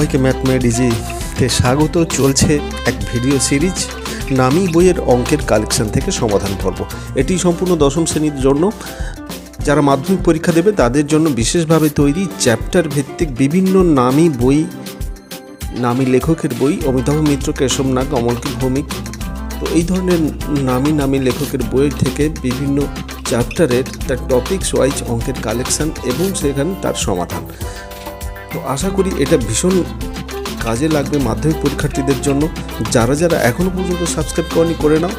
সবাইকে ম্যাথমেডিজিতে স্বাগত। চলছে এক ভিডিও সিরিজ। নামি বইয়ের অঙ্কের কালেকশন থেকে সমাধান পর্ব। এটি সম্পূর্ণ দশম শ্রেণির জন্য। যারা মাধ্যমিক পরীক্ষা দেবে, তাদের জন্য বিশেষভাবে তৈরি চ্যাপ্টার ভিত্তিক বিভিন্ন নামি বই, নামী লেখকের বই। অমিতাভ মিত্র, কেশব নাগ, অমলকি ভৌমিক। তো এই ধরনের নামী নামী লেখকের বইয়ের থেকে বিভিন্ন চ্যাপ্টারের তার টপিকস ওয়াইজ অঙ্কের কালেকশন এবং সেখানে তার সমাধান। তো আশা করি এটা ভীষণ কাজে লাগবে মাধ্যমিক পরীক্ষার্থীদের জন্য। যারা যারা এখনও পর্যন্ত সাবস্ক্রাইব করেনি, করে নাও।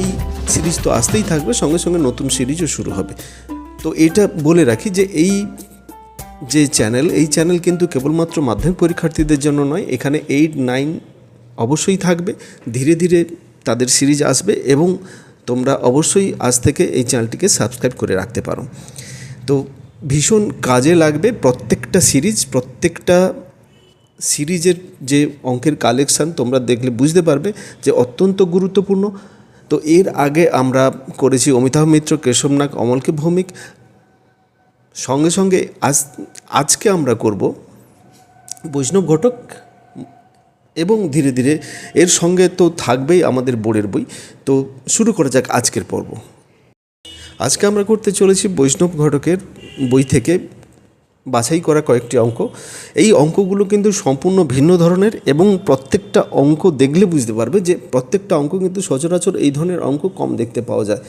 এই সিরিজ তো আসতেই থাকবে, সঙ্গে সঙ্গে নতুন সিরিজও শুরু হবে। তো এটা বলে রাখি যে এই যে চ্যানেল এই চ্যানেল কিন্তু কেবলমাত্র মাধ্যমিক পরীক্ষার্থীদের জন্য নয়, এখানে এইট নাইন অবশ্যই থাকবে। ধীরে ধীরে তাদের সিরিজ আসবে এবং তোমরা অবশ্যই আজ থেকে এই চ্যানেলটিকে সাবস্ক্রাইব করে রাখতে পারো। তো ভীষণ কাজে লাগবে প্রত্যেকটা সিরিজ, প্রত্যেকটা সিরিজের যে অঙ্কের কালেকশান তোমরা দেখলে বুঝতে পারবে যে অত্যন্ত গুরুত্বপূর্ণ। তো এর আগে আমরা করেছি অমিতাভ মিত্র কেশবনাগ অমলকে ভৌমিক। সঙ্গে সঙ্গে আজ, আজকে আমরা করব বৈষ্ণব ঘটক এবং ধীরে ধীরে এর সঙ্গে তো থাকবেই আমাদের বোর্ডের বই। তো শুরু করা যাক আজকের পর্ব। আজকে আমরা করতে চলেছি বৈষ্ণব ঘটকের বই থেকে বাছাই করা কয়েকটি অঙ্ক। এই অঙ্কগুলো কিন্তু সম্পূর্ণ ভিন্ন ধরনের এবং প্রত্যেকটা অঙ্ক দেখলে বুঝতে পারবে যে প্রত্যেকটা অঙ্ক কিন্তু সচরাচর এই ধরনের অঙ্ক কম দেখতে পাওয়া যায়।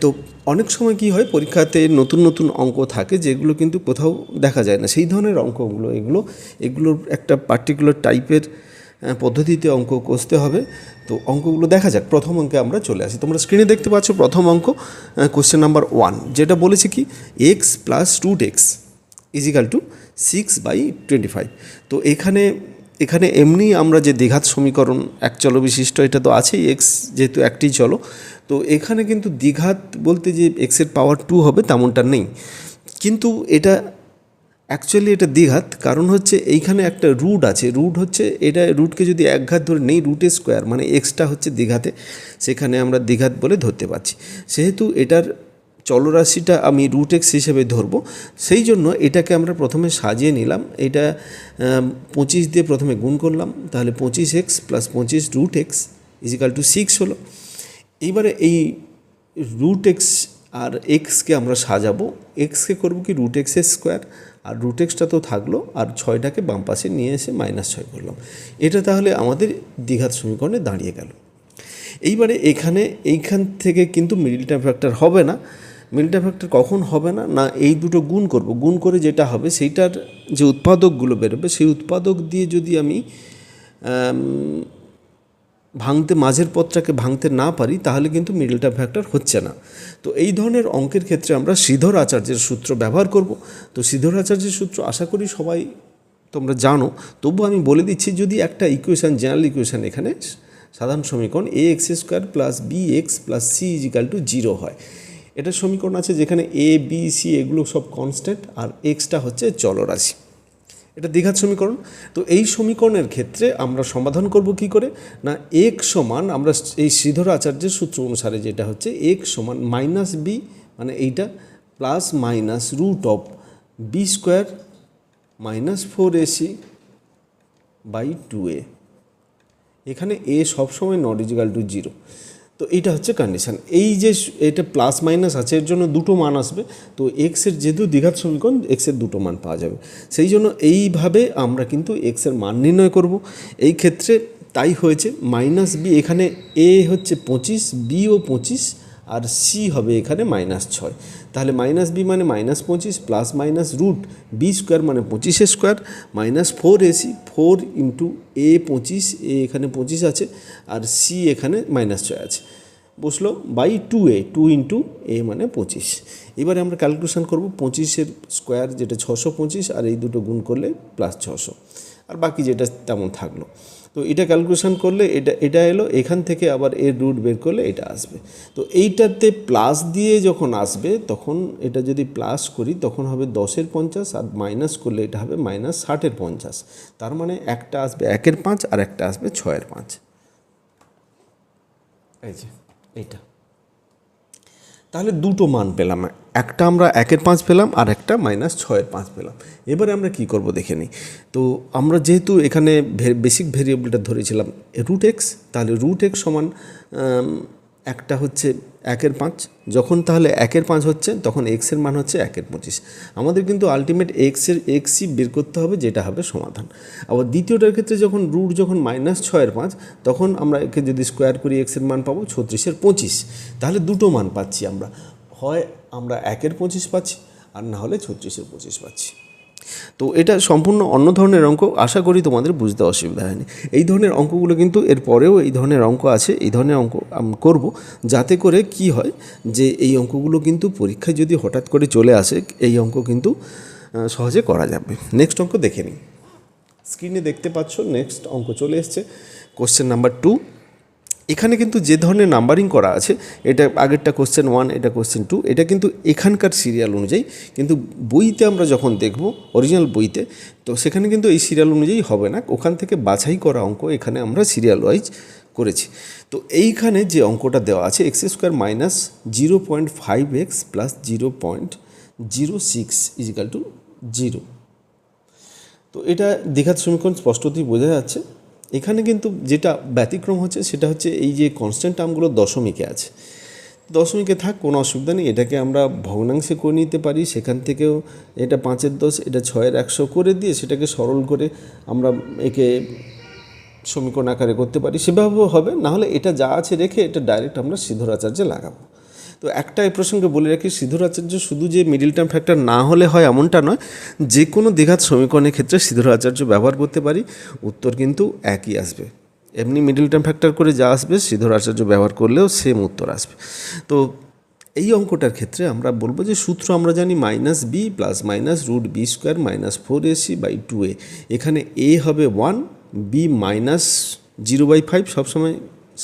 তো অনেক সময় কি হয়, পরীক্ষাতে নতুন নতুন অঙ্ক থাকে যেগুলো কিন্তু কোথাও দেখা যায় না। সেই ধরনের অঙ্কগুলো, এগুলো, এগুলোর একটা পার্টিকুলার টাইপের পদ্ধতিতে অঙ্ক কষতে হবে। তো অঙ্কগুলো দেখা যাক, প্রথম অঙ্কে আমরা চলে আসি। তোমরা স্ক্রিনে দেখতে পাচ্ছ প্রথম অঙ্ক কোশ্চেন নাম্বার ওয়ান যেটা বলেছে কি x plus two x equal to six by twenty five তো এখানে এখানে এমনি আমরা যে দ্বিঘাত সমীকরণ, এক চলো বিশিষ্ট, এটা তো আছেই এক্স যেহেতু একটি চলো। তো এখানে কিন্তু দ্বিঘাত বলতে যে এক্সের পাওয়ার টু হবে, তেমনটা নেই। কিন্তু এটা অ্যাকচুয়ালি এটা দ্বিঘাত। কারণ হচ্ছে এইখানে একটা রুট আছে। রুট হচ্ছে এটা রুটকে যদি একঘাত ধরে নেই রুটের স্কোয়ার মানে এক্সটা হচ্ছে দ্বিঘাতে। সেখানে আমরা দ্বিঘাত বলে ধরতে পারছি। সেহেতু এটার চলরাশিটা আমি রুট এক্স হিসেবে ধরবো। সেই জন্য এটাকে আমরা প্রথমে সাজিয়ে নিলাম। এটা পঁচিশ দিয়ে প্রথমে গুণ করলাম। তাহলে পঁচিশ এক্স প্লাস পঁচিশ root x equal to six হলো। এইবারে এই রুট এক্স আর এক্সকে আমরা সাজাবো। এক্সকে করব কি রুট এক্সের স্কোয়ার আর রুট এক্সটা তো থাকল আর ছয়টাকে বাম পাশে নিয়ে এসে মাইনাস ছয় করলাম। এটা তাহলে আমাদের দ্বিঘাত সমীকরণে দাঁড়িয়ে গেল। এইবারে এখানে এইখান থেকে কিন্তু মিডিল মিডিলটা ফ্যাক্টর হবে না। মিডিলটা ফ্যাক্টর কখন হবে না? না এই দুটো গুণ করব। গুণ করে যেটা হবে সেইটার যে উৎপাদকগুলো বেরোবে সেই উৎপাদক দিয়ে যদি আম, ভাঙতে, মাঝের পথটাকে ভাঙতে না পারি, তাহলে কিন্তু মিডলটা ফ্যাক্টর হচ্ছে না। তো এই ধরনের অঙ্কের ক্ষেত্রে আমরা শ্রীধর আচার্যের সূত্র ব্যবহার করব। তো শ্রীধর আচার্যের সূত্র আশা করি সবাই তোমরা জানো। তবু আমি বলে দিচ্ছি, যদি একটা ইকুয়েশান জেনারেল ইকুয়েশান এখানে, সাধারণ সমীকরণ a x square plus b x plus c equal to zero হয়। এটা সমীকরণ আছে যেখানে এ বি সি এগুলো সব কনস্ট্যান্ট আর এক্সটা হচ্ছে চলরাশি। এটা দ্বিঘাত সমীকরণ। তো এই সমীকরণের ক্ষেত্রে আমরা সমাধান করব কি করে? না এক সমান আমরা এই শ্রীধর আচার্যের সূত্র অনুসারে যেটা হচ্ছে এক সমান মাইনাস বি মানে এইটা plus minus root of b square minus four a c by two a এখানে এ সবসময় নট ইজিক্যাল টু জিরো তো এইটা হচ্ছে কন্ডিশান এই যে এটা প্লাস মাইনাস আছে, এর জন্য দুটো মান আসবে। তো এক্সের যেহেতু দ্বিঘাত সমীকরণ এক্সের দুটো মান পাওয়া যাবে। সেই জন্য এইভাবে আমরা কিন্তু এক্সের মান নির্ণয় করব। এই ক্ষেত্রে তাই হয়েছে মাইনাস বি এখানে এ হচ্ছে পঁচিশ বিও পঁচিশ, আর সি হবে এখানে মাইনাস ছয়। তাহলে মাইনাস বি মানে মাইনাস পঁচিশ plus minus root b square মানে পঁচিশের square minus four a c four into a পঁচিশ এ এখানে পঁচিশ আছে, আর সি এখানে মাইনাস ছয় আছে। বসল by two a two into a মানে পঁচিশ। এবারে আমরা ক্যালকুলেশন করব পঁচিশের স্কোয়ার যেটা ছশো পঁচিশ আর এই দুটো গুণ করলে প্লাস ছশো। আর বাকি যেটা তেমন থাকল। তো এটা ক্যালকুলেশন করলে এটা এটা এলো, এখান থেকে আবার এর রুট বের করলে এটা আসবে। তো এইটাতে প্লাস দিয়ে যখন আসবে, তখন এটা যদি প্লাস করি, তখন হবে দশের পঞ্চাশ আর মাইনাস করলে এটা হবে মাইনাস ষাটের পঞ্চাশ। তার মানে একটা আসবে একের পাঁচ আর একটা আসবে ছয়ের পাঁচ। এই যে। এইটা। তাহলে দুটো মান পেলাম। একটা আমরা একের পাঁচ পেলাম আর একটা মাইনাস ছয়ের পাঁচ পেলাম। এবারে আমরা কি করব দেখে নিই। তো আমরা যেহেতু এখানে বেসিক ভেরিয়েবলটা ধরেছিলাম রুট এক্স তাহলে রুট এক্স সমান একটা হচ্ছে একের পাঁচ, যখন তাহলে একের পাঁচ হচ্ছে, তখন এক্সের মান হচ্ছে একের পঁচিশ। আমাদের কিন্তু আলটিমেট এক্সের এক্সই বের করতে হবে, যেটা হবে সমাধান। আবার দ্বিতীয়টার ক্ষেত্রে যখন রুট যখন মাইনাস ছয়ের পাঁচ, তখন আমরা একে যদি স্কোয়ার করি এক্সের মান পাবো ছত্রিশের পঁচিশ। তাহলে দুটো মান পাচ্ছি আমরা। হয় আমরা একের পঁচিশ পাচ্ছি, আর না হলে ছত্রিশের পঁচিশ পাচ্ছি। তো এটা সম্পূর্ণ অন্য ধরনের অঙ্ক, আশা করি তোমাদের বুঝতে অসুবিধা হয়নি। এই ধরনের অঙ্কগুলো কিন্তু এর পরেও এই ধরনের অঙ্ক আছে, এই ধরনের অঙ্ক করব, যাতে করে কি হয় যে এই অঙ্কগুলো কিন্তু পরীক্ষায় যদি হঠাৎ করে চলে আসে, এই অঙ্ক কিন্তু সহজে করা যাবে। নেক্সট অঙ্ক দেখে নিই। স্ক্রিনে দেখতে পাচ্ছ নেক্সট অঙ্ক চলে এসছে। কোশ্চেন নাম্বার টু এখানে কিন্তু যে ধরনের নাম্বারিং করা আছে, এটা আগেরটা কোশ্চেন ওয়ান এটা কোশ্চেন টু এটা কিন্তু এখানকার সিরিয়াল অনুযায়ী, কিন্তু বইতে আমরা যখন দেখব অরিজিনাল বইতে, তো সেখানে কিন্তু এই সিরিয়াল অনুযায়ী হবে না। ওখান থেকে বাছাই করা অঙ্ক এখানে আমরা সিরিয়াল ওয়াইজ করেছি। তো এইখানে যে অঙ্কটা দেওয়া আছে x square minus zero point five x plus zero point zero six equal to zero তো এটা দীঘার সমীকরণ স্পষ্টতই বোঝা যাচ্ছে। এখানে কিন্তু যেটা ব্যতিক্রম হচ্ছে, সেটা হচ্ছে এই যে কনস্ট্যান্ট টার্মগুলো দশমিকে আছে। দশমিকে থাক, কোনো অসুবিধা নেই, এটাকে আমরা ভগ্নাংশে করে নিতে পারি, সেখান থেকেও এটা পাঁচের দশ, এটা ছয়ের একশো করে দিয়ে সেটাকে সরল করে আমরা একে সমীকরণ আকারে করতে পারি। সেভাবেও হবে, নাহলে এটা যা আছে রেখে এটা ডাইরেক্ট আমরা সিদ্ধরাচার্যে লাগাবো। তো একটা এই প্রসঙ্গে বলে রাখি সিধুর আচার্য শুধু যে মিডিল টার্ম ফ্যাক্টর না হলে হয় এমনটা নয়, যে কোনো দ্বিঘাত সমীকরণের ক্ষেত্রে সিধুর আচার্য ব্যবহার করতে পারি, উত্তর কিন্তু একই আসবে। এমনি মিডিল টার্ম ফ্যাক্টর করে যা আসবে সিধুর আচার্য ব্যবহার করলেও সেম উত্তর আসবে। তো এই অঙ্কটার ক্ষেত্রে আমরা বলব যে সূত্র আমরা জানি minus b plus minus root b square minus four a c by two a এখানে এ হবে one b minus zero by five সবসময়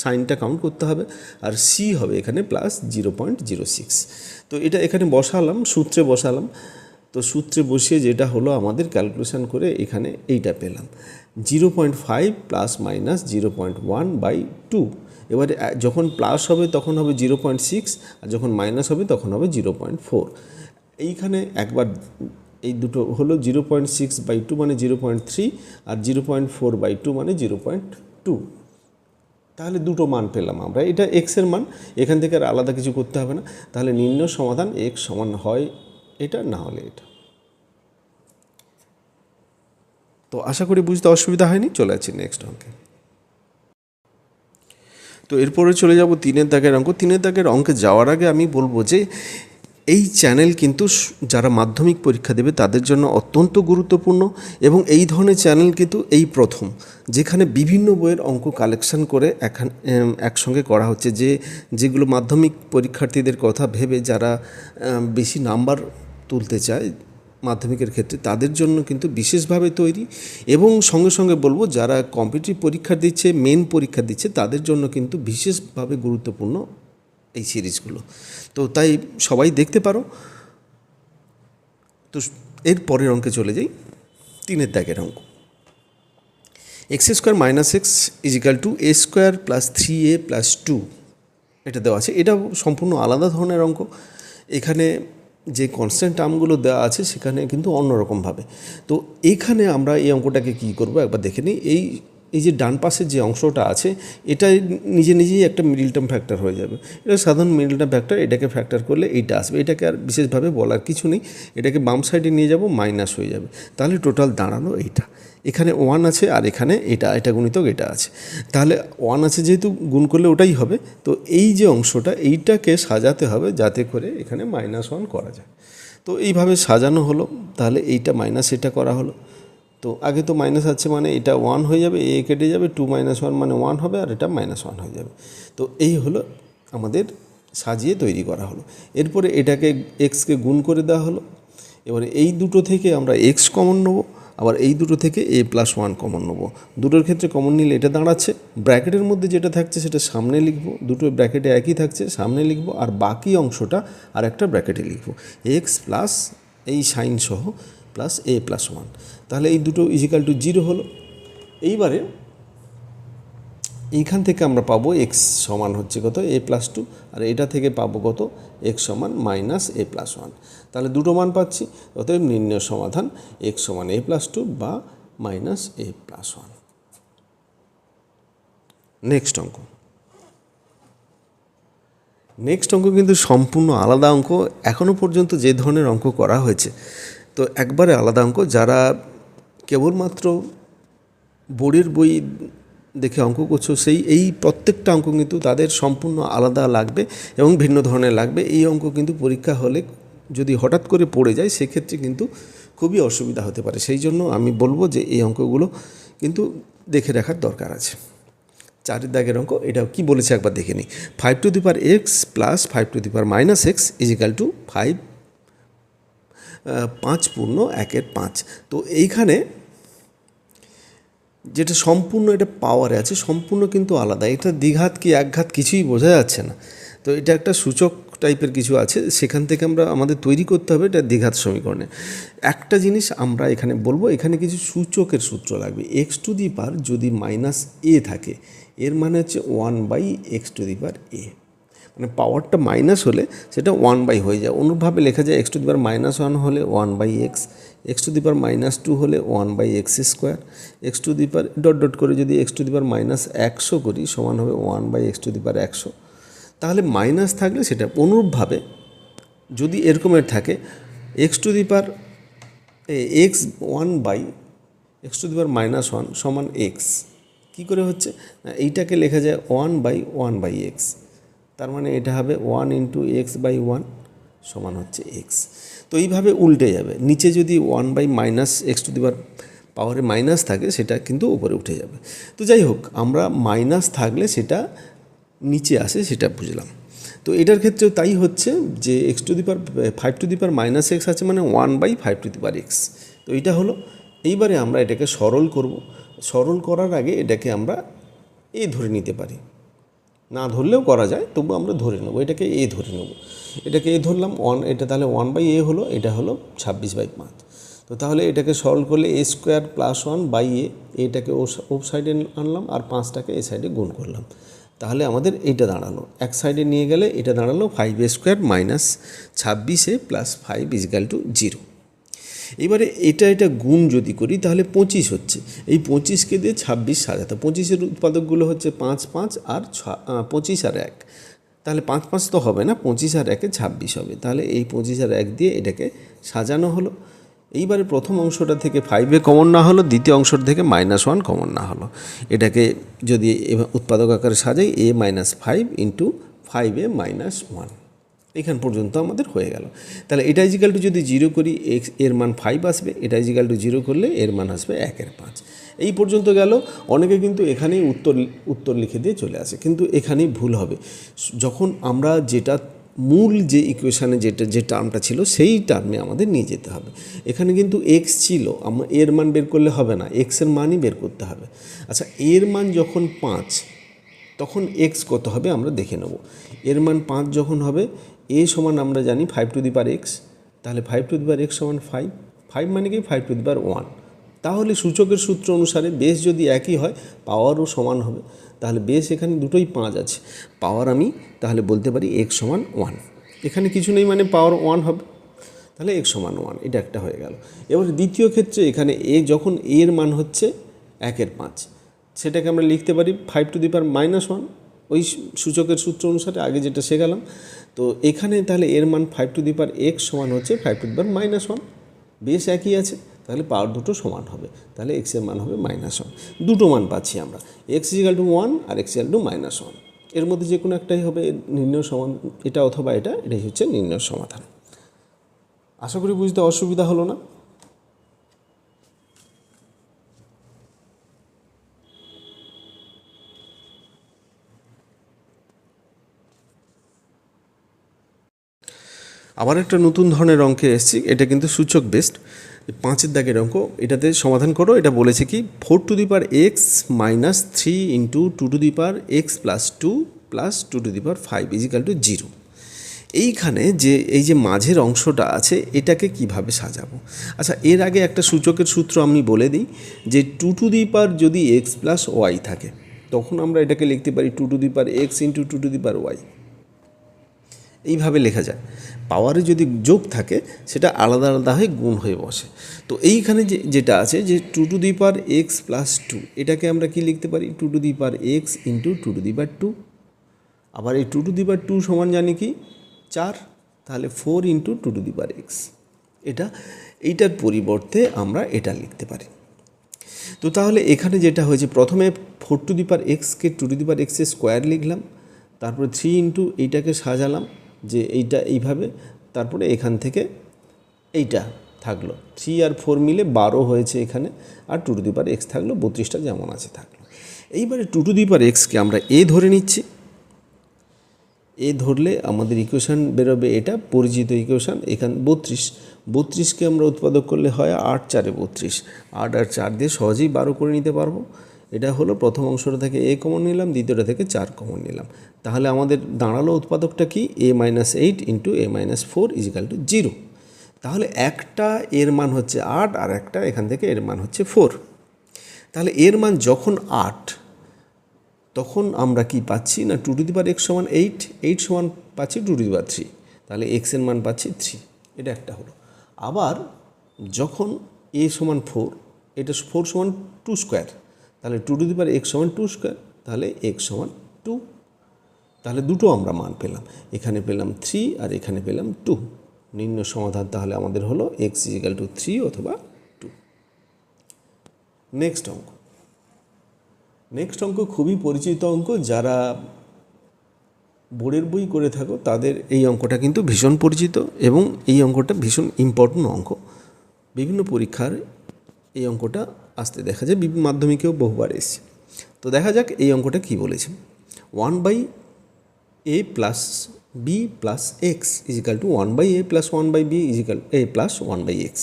সাইনটা কাউন্ট করতে হবে আর সি হবে এখানে plus zero point zero six তো এটা এখানে বসালাম, সূত্রে বসালাম। তো সূত্রে বসিয়ে যেটা হলো আমাদের ক্যালকুলেশন করে এখানে এইটা পেলাম। Zero point five plus minus zero point one by two এবারে যখন প্লাস হবে তখন হবে জিরো পয়েন্ট সিক্স আর যখন মাইনাস হবে তখন হবে জিরো পয়েন্ট ফোর এইখানে একবার এই দুটো হলো zero point six by two মানে zero point three R zero point four by two মানে জিরো পয়েন্ট টু তাহলে দুটো মান পেলাম আমরা। এটা এক্সের মান, এখান থেকে আর আলাদা কিছু করতে হবে না। তাহলে নিম্ন সমাধান এক্স সমান হয় এটা, না হলে এটা। তো আশা করি বুঝতে অসুবিধা হয়নি, চলে যাচ্ছি নেক্সট অঙ্কে। তো এরপরে চলে যাব তিনের দাগের অঙ্ক। তিনের দাগের অঙ্কে যাওয়ার আগে আমি বলব যে এই চ্যানেল কিন্তু যারা মাধ্যমিক পরীক্ষা দেবে তাদের জন্য অত্যন্ত গুরুত্বপূর্ণ এবং এই ধরনের চ্যানেল কিন্তু এই প্রথম, যেখানে বিভিন্ন বইয়ের অঙ্ক কালেকশন করে এখান একসঙ্গে করা হচ্ছে যে, যেগুলো মাধ্যমিক পরীক্ষার্থীদের কথা ভেবে যারা বেশি নাম্বার তুলতে চায় মাধ্যমিকের ক্ষেত্রে তাদের জন্য কিন্তু বিশেষভাবে তৈরি এবং সঙ্গে সঙ্গে বলব যারা কম্পিটিটিভ পরীক্ষা দিচ্ছে মেন পরীক্ষা দিচ্ছে তাদের জন্য কিন্তু বিশেষভাবে গুরুত্বপূর্ণ এই সিরিজগুলো। তো তাই সবাই দেখতে পারো। তো এর পরের অঙ্কে চলে যাই। তিনের দাগের অঙ্ক। X square minus x equal to a square plus three a plus two. এটা দেওয়া আছে। এটা সম্পূর্ণ আলাদা ধরনের অঙ্ক। এখানে যে কনস্ট্যান্ট টার্মগুলো দেওয়া আছে, সেখানে কিন্তু অন্যরকমভাবে। তো এইখানে আমরা এই অঙ্কটাকে কী করব? একবার দেখে নিই। এই এই যে ডান পাশের যে অংশটা আছে এটা নিজে নিজেই একটা মিডিল টার্ম ফ্যাক্টর হয়ে যাবে। এটা সাধারণ মিডিল টার্ম ফ্যাক্টর এটাকে ফ্যাক্টর করলে এইটা আসবে। এটাকে আর বিশেষভাবে বলার কিছু নেই। এটাকে বাম সাইডে নিয়ে যাব মাইনাস হয়ে যাবে। তাহলে টোটাল দাঁড়ানো এইটা। এখানে ওয়ান আছে আর এখানে এটা এটা গুণিতক এটা আছে। তাহলে ওয়ান আছে যেহেতু, গুণ করলে ওটাই হবে। তো এই যে অংশটা, এইটাকে সাজাতে হবে যাতে করে এখানে মাইনাস ওয়ান করা যায়। তো এইভাবে সাজানো হলো। তাহলে এইটা মাইনাস এটা করা হলো। তো আগে তো মাইনাস আছে মানে এটা ওয়ান হয়ে যাবে এ কেটে যাবে টু মাইনাস ওয়ান মানে ওয়ান হবে আর এটা মাইনাস ওয়ান হয়ে যাবে। তো এই হলো আমাদের সাজিয়ে তৈরি করা হলো। এরপরে এটাকে এক্সকে গুণ করে দেওয়া হলো। এবারে এই দুটো থেকে আমরা এক্স কমন নেব, আবার এই দুটো থেকে এ প্লাস ওয়ান কমন নেব। দুটোর ক্ষেত্রে কমন নিলে এটা দাঁড়াচ্ছে। ব্র্যাকেটের মধ্যে যেটা থাকছে সেটা সামনে লিখব। দুটো ব্র্যাকেটে একই থাকছে, সামনে লিখব আর বাকি অংশটা আর একটা ব্র্যাকেটে লিখব। এক্স প্লাস এই সাইন সহ প্লাস এ প্লাস ওয়ান তাহলে এই দুটো ইজিক্যাল টু জিরো হলো। এইবারে এইখান থেকে আমরা পাবো এক্স সমান হচ্ছে কত? এ প্লাস টু আর এটা থেকে পাবো কত? এক্স সমান মাইনাস এ প্লাস ওয়ান তাহলে দুটো মান পাচ্ছি। অতএব নির্ণয় সমাধান এক্স সমান এ প্লাস টু বা minus a plus one next অঙ্ক। নেক্সট অঙ্ক কিন্তু সম্পূর্ণ আলাদা অঙ্ক। এখনও পর্যন্ত যে ধরনের অঙ্ক করা হয়েছে, তো একবারে আলাদা অঙ্ক। যারা কেবলমাত্র বোর্ডের বই দেখে অঙ্ক করছ, সেই এই প্রত্যেকটা অঙ্ক কিন্তু তাদের সম্পূর্ণ আলাদা লাগবে এবং ভিন্ন ধরনের লাগবে। এই অঙ্ক কিন্তু পরীক্ষা হলে যদি হঠাৎ করে পড়ে যায়, সেক্ষেত্রে কিন্তু খুবই অসুবিধা হতে পারে। সেই জন্য আমি বলব যে এই অঙ্কগুলো কিন্তু দেখে রাখার দরকার আছে। চারের দাগের অঙ্ক এটা কি বলেছে একবার দেখে নিই। Five to the power x plus five to the power minus x equal to five পাঁচ পূর্ণ একের পাঁচ। তো এইখানে যেটা সম্পূর্ণ এটা পাওয়ারে আছে, সম্পূর্ণ কিন্তু আলাদা। এটা দ্বিঘাত কি, একঘাত কিছুই বোঝা যাচ্ছে না। তো এটা একটা সূচক টাইপের কিছু আছে, সেখান থেকে আমরা, আমাদের তৈরি করতে হবে এটা দ্বিঘাত সমীকরণে। একটা জিনিস আমরা এখানে বলব, এখানে কিছু সূচকের সূত্র লাগবে। এক্স টু দি পার যদি মাইনাস এ থাকে, এর মানে হচ্ছে one by x to the power a মানে পাওয়ারটা মাইনাস হলে সেটা ওয়ান বাই হয়ে যায়। অনুরূপভাবে লেখা যায় x to the minus one হলে one by x x to the minus two হলে one by x square x to the dot dot করে যদি এক্স টু দি মাইনাস একশো করি, সমান হবে one by x to the একশো। তাহলে মাইনাস থাকলে সেটা অনুরূপভাবে যদি এরকমের থাকে x to the x one by x to the minus one সমান এক্স কী করে হচ্ছে? এইটাকে লেখা যায় one by one by x তার মানে এটা হবে one into x by one সমান হচ্ছে এক্স তো এইভাবে উল্টে যাবে। নিচে যদি one by minus x to the power minus থাকে, সেটা কিন্তু উপরে উঠে যাবে। তো যাই হোক, আমরা মাইনাস থাকলে সেটা নিচে আসে, সেটা বুঝলাম। তো এটার ক্ষেত্রেও তাই হচ্ছে যে x to the power five to the power minus x আছে মানে one by five to the power x তো এটা হলো, এইবারে আমরা এটাকে সরল করব। সরল করার আগে এটাকে আমরা এ ধরে নিতে পারি। না ধরলেও করা যায়, তবু আমরা ধরে নেব। এটাকে এ ধরে নেব। এটাকে এ ধরলাম ওয়ান এটা তাহলে ওয়ান বাই এ হলো, এটা হলো ছাব্বিশ বাই পাঁচ তো তাহলে এটাকে সরল করলে a square plus one by a এটাকে ও সাইডে আনলাম আর পাঁচটাকে এ সাইডে গুণ করলাম। তাহলে আমাদের এটা দাঁড়াল। এক সাইডে নিয়ে গেলে এটা দাঁড়াল ফাইভ এ স্কোয়ার মাইনাস ছাব্বিশে plus five equal to zero এবারে এটা এটা গুণ যদি করি, তাহলে পঁচিশ হচ্ছে। এই পঁচিশকে দিয়ে ছাব্বিশ সাজাতে পঁচিশের উৎপাদকগুলো হচ্ছে পাঁচ পাঁচ আর ছ পঁচিশ আর এক। তাহলে পাঁচ পাঁচ তো হবে না, পঁচিশ আর একে ছাব্বিশ হবে। তাহলে এই পঁচিশ আর এক দিয়ে এটাকে সাজানো হলো। এইবারে প্রথম অংশটা থেকে ফাইভে কমন না হলো, দ্বিতীয় অংশটা থেকে মাইনাস ওয়ান কমন না হলো। এটাকে যদি উৎপাদক আকারে সাজাই a minus five into five a minus one এখান পর্যন্ত আমাদের হয়ে গেল। তাহলে এটা ইজিক্যাল টু যদি জিরো করি এক্সের মান ফাইভ আসবে, এটা ইজিক্যাল টু জিরো করলে এর মান আসবে একের পাঁচ। এই পর্যন্ত গেল। অনেকে কিন্তু এখানেই উত্তর উত্তর লিখে দিয়ে চলে আসে, কিন্তু এখানেই ভুল হবে। যখন আমরা যেটা মূল যে ইকুয়েশানে যেটা, যে টার্মটা ছিল, সেই টার্মে আমাদের নিয়ে যেতে হবে। এখানে কিন্তু এক্স ছিল আমরা এর মান বের করলে হবে না এক্সের মানই বের করতে হবে। আচ্ছা এর মান যখন পাঁচ, তখন এক্স কত হবে আমরা দেখে নেব। এর মান পাঁচ যখন হবে এ সমান আমরা জানি five to the power x তাহলে five to the power x সমান ফাইভ ফাইভ মানে কি? Five to the power one তাহলে সূচকের সূত্র অনুসারে বেস যদি একই হয় পাওয়ারও সমান হবে। তাহলে বেস এখানে দুটোই পাঁচ আছে। পাওয়ার আমি তাহলে বলতে পারি এক্স সমান ওয়ান এখানে কিছু নেই মানে পাওয়ার ওয়ান হবে। তাহলে এক্স সমান ওয়ান এটা একটা হয়ে গেল। এবার দ্বিতীয় ক্ষেত্রে এখানে এ যখন এর মান হচ্ছে একের পাঁচ, সেটাকে আমরা লিখতে পারি five to the power minus one ওই সূচকের সূত্র অনুসারে আগে যেটা শেখালাম। তো এখানে তাহলে এর মান five to the power x সমান হচ্ছে five to the power minus one বেশ একই আছে, তাহলে পাওয়ার দুটো সমান হবে, তাহলে এক্সের মান হবে মাইনাস ওয়ান দুটো মান পাচ্ছি আমরা এক্স ইজিক্যাল টু ওয়ান আর এক্স ইজিক্যাল টু মাইনাস ওয়ানের মধ্যে যে কোনো একটাই হবে নির্ণয় সমান, এটা অথবা এটা, এটাই হচ্ছে নির্ণয় সমাধান। আশা করি বুঝতে অসুবিধা হলো না। আবার একটা নতুন ধরনের অঙ্কে এসেছি, এটা কিন্তু সূচক বেস্ট। পাঁচের দাগের অঙ্ক, এটাতে সমাধান করো, এটা বলেছে কি, four to the power x minus three into two to the power x plus two plus two to the power five equal to zero. এইখানে যে, এই যে মাঝের অংশটা আছে, এটাকে কীভাবে সাজাবো? আচ্ছা এর আগে একটা সূচকের সূত্র আমি বলে দিই, যে টু টু দি পার যদি এক্স প্লাস ওয়াই থাকে, তখন আমরা এটাকে লিখতে পারি two to the power x into two to the power y. এইভাবে লেখা যায়। পাওয়ারে যদি যোগ থাকে, সেটা আলাদা আলাদা হয়ে গুণ হয়ে বসে। তো এইখানে যে, যেটা আছে যে, two to the power x plus two, এটাকে আমরা কি লিখতে পারি? Two to the power x into two to the power two. আবার এই two to the power two সমান জানি কি? চার, তাহলে four into two to the power x. এটা, এইটার পরিবর্তে আমরা এটা লিখতে পারি। তো তাহলে এখানে যেটা হয়েছে, প্রথমে ফোর টু দি পার এক্সকে টু টু দি পার এক্সের স্কোয়ার লিখলাম, তারপরে থ্রি ইন্টু এইটাকে সাজালাম যে এইটা এইভাবে, তারপরে এখান থেকে এইটা থাকল। থ্রি আর ফোর মিলে বারো হয়েছে এখানে, আর two to the power x থাকল, বত্রিশটা যেমন আছে থাকল। এইবারে টু টু দি পার এক্সকে আমরা এ ধরে নিচ্ছি। এ ধরলে আমাদের ইকুয়েশান বেরোবে এটা, পরিচিত ইকুয়েশান এখান বত্রিশ। বত্রিশকে আমরা উৎপাদক করলে হয় আট, চারে বত্রিশ। আট আর চার দিয়ে সহজেই বারো করে নিতে পারব। এটা হলো প্রথম অংশটা থেকে এ কমন নিলাম, দ্বিতীয়টা থেকে চার কমন নিলাম। তাহলে আমাদের দাঁড়াল উৎপাদকটা কি? A minus eight into a minus four equal to zero তাহলে একটা এর মান হচ্ছে আট আর একটা এখান থেকে এর মান হচ্ছে ফোর তাহলে এর মান যখন আট, তখন আমরা কি পাচ্ছি? না two to the power x সমান এইট এইট সমান পাচ্ছি two to the power three তাহলে এক্সের মান পাচ্ছি থ্রি এটা একটা হলো। আবার যখন এ সমান ফোর এটা ফোর সমান টু স্কোয়ার তাহলে two to the power x সমান টু স্কোয়ার তাহলে এক্স সমান টু তাহলে দুটো আমরা মান পেলাম। এখানে পেলাম থ্রি আর এখানে পেলাম টু নিম্ন সমাধান তাহলে আমাদের হলো এক্স ইজিক্যাল টু থ্রি অথবা টু নেক্সট অঙ্ক। নেক্সট অঙ্ক খুবই পরিচিত অঙ্ক। যারা বোর্ডের বই করে থাকো, তাদের এই অঙ্কটা কিন্তু ভীষণ পরিচিত এবং এই অঙ্কটা ভীষণ ইম্পর্ট্যান্ট অঙ্ক। বিভিন্ন পরীক্ষার এই অঙ্কটা আসতে দেখা যায় বিভিন্ন মাধ্যমিকেও বহুবার এসছে। তো দেখা যাক এই অঙ্কটা কি বলেছে। One by a plus b plus x equal to one by a plus one by b equal a plus one by x.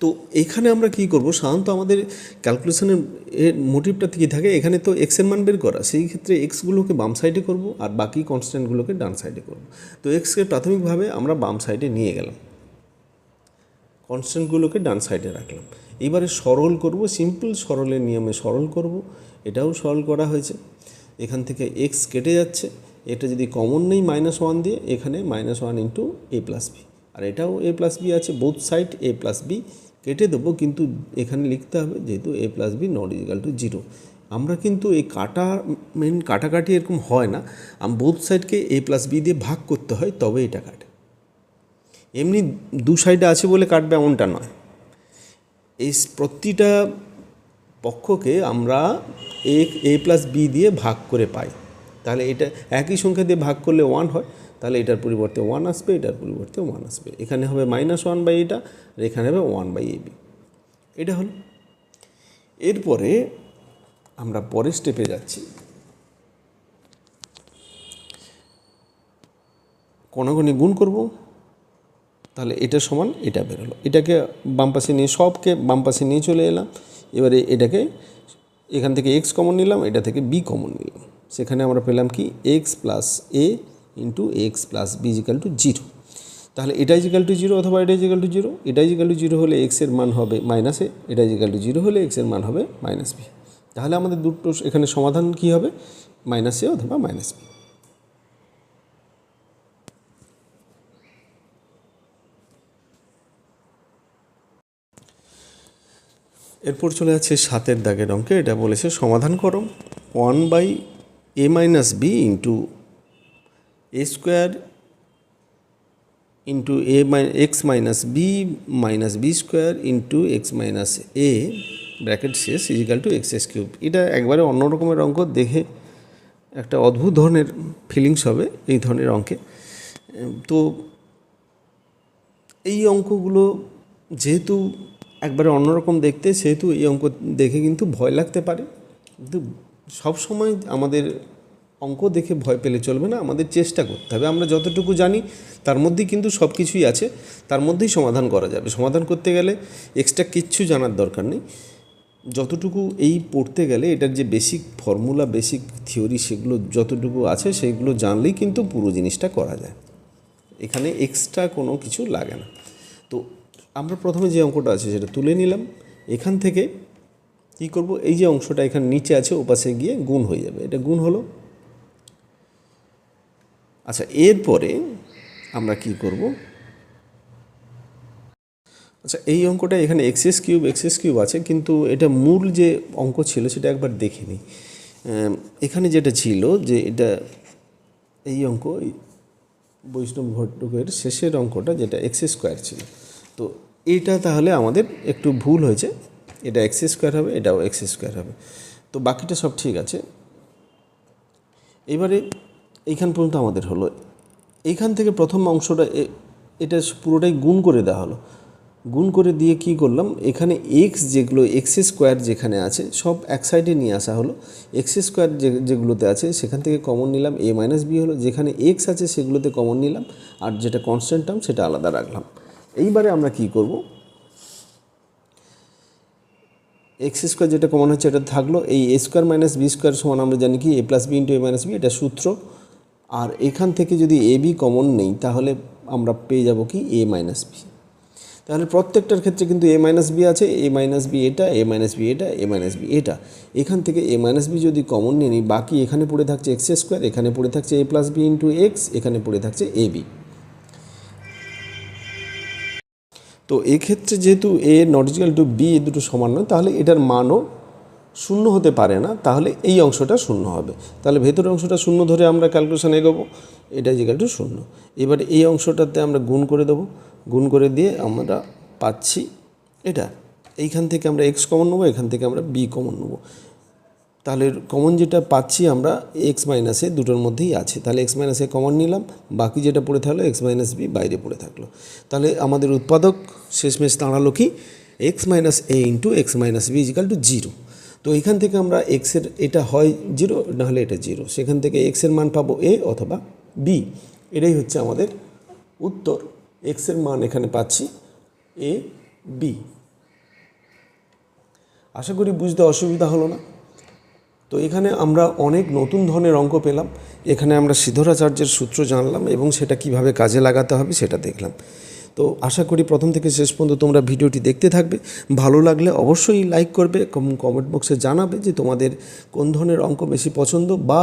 তো এখানে আমরা কী করব, সাধারণত আমাদের ক্যালকুলেশনের এর মোটিভটা কী থাকে, এখানে তো এক্সের মান বের করা, সেই ক্ষেত্রে এক্সগুলোকে বাম সাইডে করব আর বাকি কনস্ট্যান্টগুলোকে ডান সাইডে করব। তো এক্সকে প্রাথমিকভাবে আমরা বাম সাইডে নিয়ে গেলাম। কনস্ট্যান্টগুলোকে ডান সাইডে রাখলাম। এবারে সরল করব সিম্পল সরলের নিয়মে সরল করব। এটাও সরল করা হয়েছে। এখান থেকে এক্স কেটে যাচ্ছে। এটা যদি কমন নেই মাইনাস ওয়ান দিয়ে, এখানে minus one into a plus b আর এটাও এ প্লাস বি আছে both side a plus b কেটে দেবো, কিন্তু এখানে লিখতে হবে যেহেতু a plus b not equal to zero আমরা কিন্তু এই কাটা মেন কাটাকাটি এরকম হয় না। আম বোথ সাইডকে এ প্লাস বি দিয়ে ভাগ করতে হয় তবে এটা কাটে। এমনি দু সাইডে আছে বলে কাটবে এমনটা নয়। এই প্রতিটা পক্ষকে আমরা এ এ প্লাস বি দিয়ে ভাগ করে পাই। তাহলে এটা একই সংখ্যা দিয়ে ভাগ করলে ওয়ান হয়, তাহলে এটার পরিবর্তে ওয়ান আসবে, এটার পরিবর্তে ওয়ান আসবে। এখানে হবে মাইনাস ওয়ান বাই এটা আর এখানে হবে ওয়ান বাই এ বি এটা হলো। এরপরে আমরা পরের স্টেপে যাচ্ছি। কোনাগুনি গুণ করব। তাহলে এটা সমান এটা বেরোলো। এটাকে বাম পাশে নিয়ে সবকে বাম পাশে নিয়ে চলে এলাম। এবারে এটাকে এখান থেকে এক্স কমন নিলাম, এটা থেকে বি কমন নিলাম। সেখানে আমরা পেলাম কি? X plus a into x plus b to zero তাহলে এটা ইজিক্যাল টু জিরো অথবা এটা ইজিক্যাল টু জিরো এটা ইজিক্যাল টু জিরো হলে এক্সের মান হবে মাইনাস এ এটা ইজিক্যাল টু জিরো হলে এক্সের মান হবে মাইনাস বি তাহলে আমাদের দুটো এখানে সমাধান কী হবে? মাইনাস এ অথবা মাইনাস বি এরপর চলে যাচ্ছে সাতের দাগের অঙ্কে, এটা বলেছে সমাধান করো। One by a minus b into a square into a x minus b minus b square into x minus a, bracket শেষ equal to x s cube. এটা একবারে অন্য রকমের অঙ্ক, দেখে একটা অদ্ভুত ধরনের ফিলিংস হবে এই ধরনের অঙ্কে। তো এই অঙ্কগুলো যেহেতু একবারে অন্যরকম দেখতে, সেহেতু এই অঙ্ক দেখে কিন্তু ভয় লাগতে পারে। কিন্তু সবসময় আমাদের অঙ্ক দেখে ভয় পেলে চলবে না, আমাদের চেষ্টা করতে হবে। আমরা যতটুকু জানি, তার মধ্যেই কিন্তু সব কিছুই আছে, তার মধ্যেই সমাধান করা যাবে। সমাধান করতে গেলে এক্সট্রা কিচ্ছু জানার দরকার নেই। যতটুকু এই পড়তে গেলে, এটার যে বেসিক ফর্মুলা বেসিক থিওরি সেগুলো যতটুকু আছে, সেগুলো জানলেই কিন্তু পুরো জিনিসটা করা যায়। এখানে এক্সট্রা কোনো কিছু লাগে না। আমরা প্রথমে যে অঙ্কটা আছে সেটা তুলে নিলাম। এখান থেকে কী করব? এই যে অংশটা এখানে নিচে আছে, ওপাশে গিয়ে গুণ হয়ে যাবে। এটা গুণ হলো। আচ্ছা এরপরে আমরা কি করব? আচ্ছা এই অঙ্কটা এখানে এক্সএস কিউব এক্সএস কিউব আছে, কিন্তু এটা মূল যে অঙ্ক ছিল সেটা একবার দেখে নিই। এখানে যেটা ছিল যে এটা এই অঙ্ক বৈষ্ণব ভট্টকের শেষের অঙ্কটা যেটা এক্স স্কোয়ার ছিল। তো এটা তাহলে আমাদের একটু ভুল হয়েছে। এটা এক্স স্কোয়ার হবে, এটাও এক্স স্কোয়ার হবে। তো বাকিটা সব ঠিক আছে। এবারে এইখান পর্যন্ত আমাদের হলো। এইখান থেকে প্রথম অংশটা এটা পুরোটাই গুণ করে দেওয়া হলো। গুণ করে দিয়ে কি করলাম? এখানে এক্স যেগুলো এক্স স্কোয়ার যেখানে আছে, সব এক সাইডে নিয়ে আসা হলো। এক্স স্কোয়ার যেগুলোতে আছে, সেখান থেকে কমন নিলাম এ মাইনাস বি হলো। যেখানে এক্স আছে, সেগুলোতে কমন নিলাম। আর যেটা কনস্ট্যান্ট টার্ম সেটা আলাদা রাখলাম। এইবারে আমরা কি করব? এক্স স্কোয়ার যেটা কমন হচ্ছে এটা থাকল, এই a square minus b square সমান আমরা জানি কি, a plus b into a minus b, এটা সূত্র। আর এখান থেকে যদি এ বি কমন নেই, তাহলে আমরা পেয়ে যাব কি, এ মাইনাস বি। তাহলে প্রত্যেকটার ক্ষেত্রে কিন্তু এ মাইনাস বি আছে, এ মাইনাস বি এটা, এ মাইনাস বি এটা, এ মাইনাস বি এটা। এখান থেকে এ মাইনাস বি যদি কমন নিয়ে নিই, বাকি এখানে পড়ে থাকছে এক্স স্কোয়ার, এখানে পড়ে থাকছে a plus b into x, এখানে পড়ে থাকছে এ বি। তো এক্ষেত্রে যেহেতু a not equal to b a দুটো সমান নয়, তাহলে এটার মানও শূন্য হতে পারে না, তাহলে এই অংশটা শূন্য হবে। তাহলে ভেতরের অংশটা শূন্য ধরে আমরা ক্যালকুলেশন এগোবো এটা ইজিক্যাল টু শূন্য। এবার এই অংশটাতে আমরা গুণ করে দেবো, গুণ করে দিয়ে আমরা পাচ্ছি এটা। এইখান থেকে আমরা এক্স কমন নেব, এখান থেকে আমরা বি কমন নেব। তাহলে কমন যেটা পাচ্ছি আমরা এক্স মাইনাসে দুটোর মধ্যেই আছে। তাহলে এক্স মাইনাসে কমন নিলাম, বাকি যেটা পড়ে থাকল এক্স মাইনাস বি বাইরে পড়ে থাকল। তাহলে আমাদের উৎপাদক শেষমেশ দাঁড়াল কি? X minus a into x minus b equal to zero তো এখান থেকে আমরা এক্সের এটা হয় জিরো নাহলে এটা জিরো সেখান থেকে এক্সের মান পাবো এ অথবা বি এটাই হচ্ছে আমাদের উত্তর। এক্সের মান এখানে পাচ্ছি এ বি আশা করি বুঝতে অসুবিধা হলো না। তো এখানে আমরা অনেক নতুন ধরনের অঙ্ক পেলাম। এখানে আমরা সিদ্ধরাচার্যের সূত্র জানলাম এবং সেটা কীভাবে কাজে লাগাতে হবে সেটা দেখলাম। তো আশা করি প্রথম থেকে শেষ পর্যন্ত তোমরা ভিডিওটি দেখতে থাকবে। ভালো লাগলে অবশ্যই লাইক করবে কমেন্ট বক্সে জানাবে যে তোমাদের কোন ধরনের অঙ্ক বেশি পছন্দ বা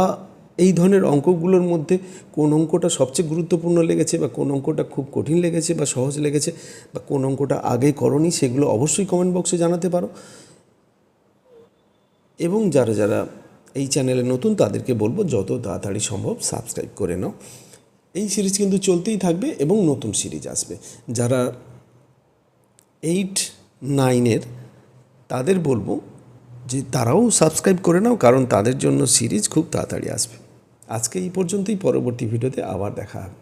এই ধরনের অঙ্কগুলোর মধ্যে কোন অঙ্কটা সবচেয়ে গুরুত্বপূর্ণ লেগেছে বা কোন অঙ্কটা খুব কঠিন লেগেছে বা সহজ লেগেছে বা কোন অঙ্কটা আগে করনি সেগুলো অবশ্যই কমেন্ট বক্সে জানাতে পারো। এবং যারা যারা এই চ্যানেলে নতুন, তাদেরকে বলব যত তাড়াতাড়ি সম্ভব সাবস্ক্রাইব করে নাও। এই সিরিজ কিন্তু চলতেই থাকবে এবং নতুন সিরিজ আসবে। যারা এইট, নাইনের, তাদের বলব যে তারাও সাবস্ক্রাইব করে নাও, কারণ তাদের জন্য সিরিজ খুব তাড়াতাড়ি আসবে। আজকে এই পর্যন্তই, পরবর্তী ভিডিওতে আবার দেখা হবে।